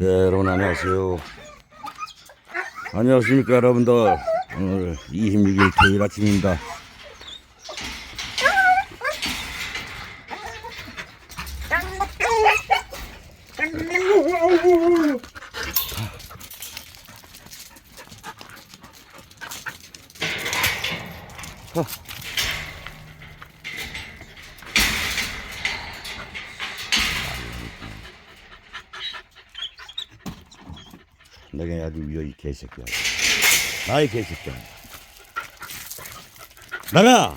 네, 여러분 안녕하세요. 안녕하십니까 여러분들. 오늘 26일 토요일 아침입니다. 내가 아주 위어 이 개새끼야. 나이 개새끼야. 나가!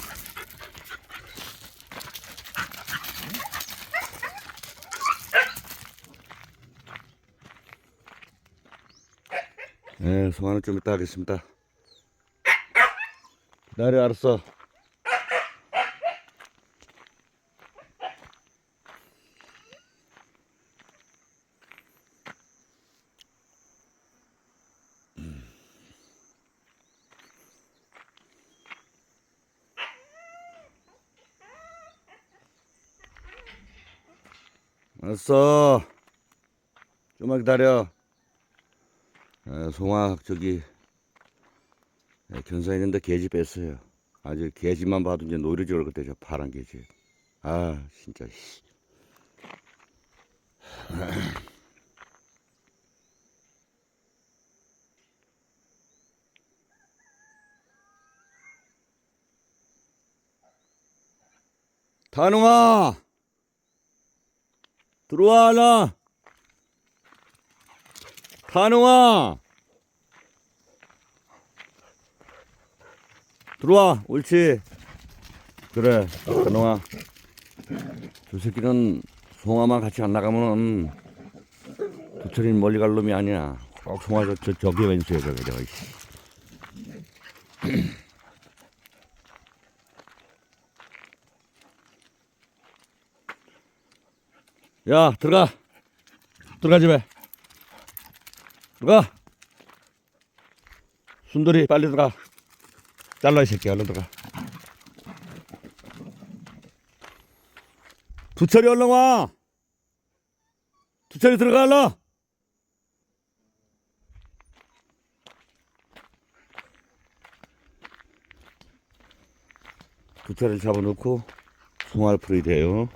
네, 송화는 좀 이따 하겠습니다. 기다려, 알았어. 알았어. 좀만 기다려. 에, 송화 저기 에, 견사 있는데 개지 뺐어요. 아주 개지만 봐도 이제 노려지 올 것같저 파란 개지. 아 진짜. 씨. 단웅아 들어와 나 단웅아. 들어와 옳지. 그래 단웅아. 저 새끼는 송아만 같이 안 나가면은 도철이는 멀리 갈 놈이 아니야. 꼭 송아 저, 저 저기 왼쪽에 저기 저기 야 들어가. 들어가 집에. 들어가. 순돌이 빨리 들어가. 잘라 이 새끼야 얼른 들어가. 두철이 얼른 와. 두철이 들어가 얼른 두철을 잡아놓고 송알 풀이 돼요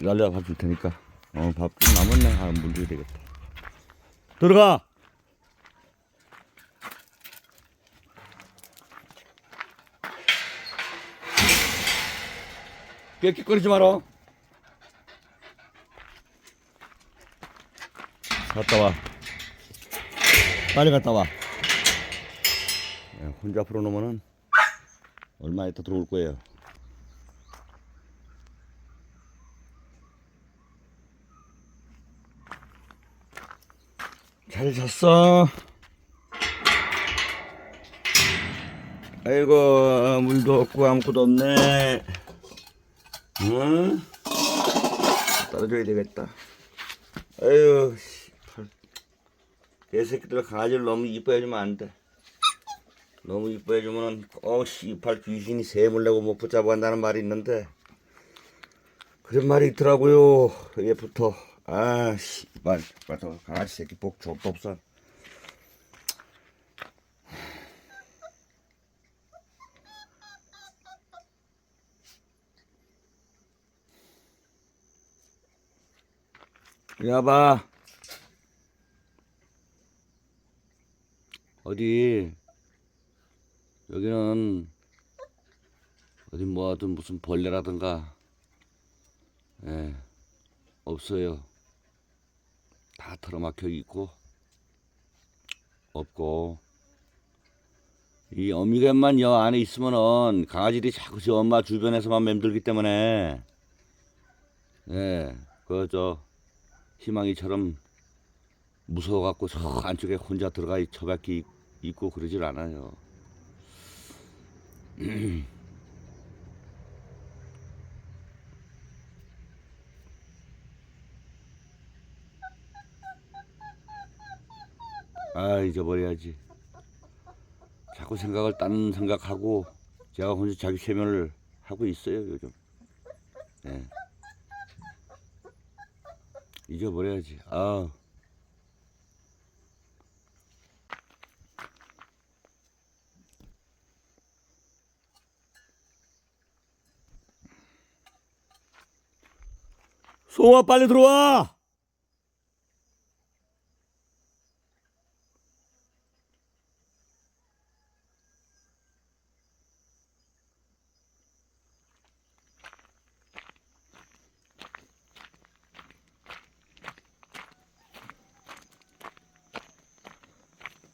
날려 밥줄 테니까. 어, 밥 좀 남았네. 아, 물 줘야 되겠다. 들어가! 깨끗거리지 마라. 갔다 와. 빨리 갔다 와. 야, 혼자 앞으로 놓으면은 얼마 있다 들어올 거예요. 잘 잤어. 아이고 물도 없고 아무것도 없네. 응? 떨어져야 되겠다. 아유. 개새끼들 강아지를 너무 이뻐해주면 안 돼. 너무 이뻐해주면은 어 씨발 귀신이 샘을 내고 못 붙잡아 간다는 말이 있는데 그런 말이 있더라고요. 얘부터. 아, 씨발, 맞아. 강아지 새끼 복 좁도 없어. 야봐. 어디, 여기는, 어디 뭐 하든 무슨 벌레라든가, 예, 없어요. 다 털어막혀 있고 없고 이 어미개만 여 안에 있으면은 강아지들이 자꾸 저 엄마 주변에서만 맴돌기 때문에 예 그 저 희망이처럼 무서워갖고 저 안쪽에 혼자 들어가 처박히 있고 그러질 않아요. 아 잊어버려야지 자꾸 생각을 딴 생각하고 제가 혼자 자기 최면을 하고 있어요 요즘. 예. 잊어버려야지. 아. 송아 빨리 들어와.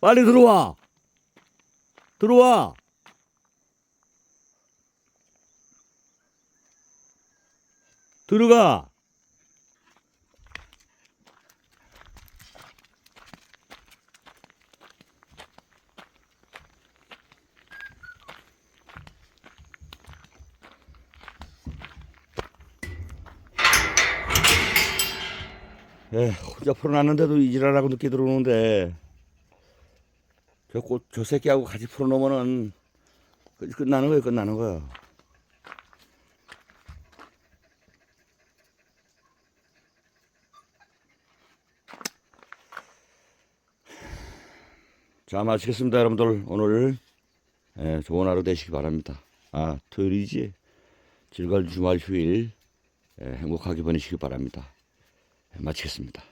빨리 들어와. 들어와. 들어가. 에, 혼자 풀어놨는데도 이지랄하고 늦게 들어오는데 저 꽃, 저 새끼하고 같이 풀어놓으면은 끝- 끝나는 거예요, 끝나는 거야. 자, 마치겠습니다, 여러분들. 오늘 예, 좋은 하루 되시기 바랍니다. 아, 토요일이지? 즐거운 주말 휴일 예, 행복하게 보내시기 바랍니다. 예, 마치겠습니다.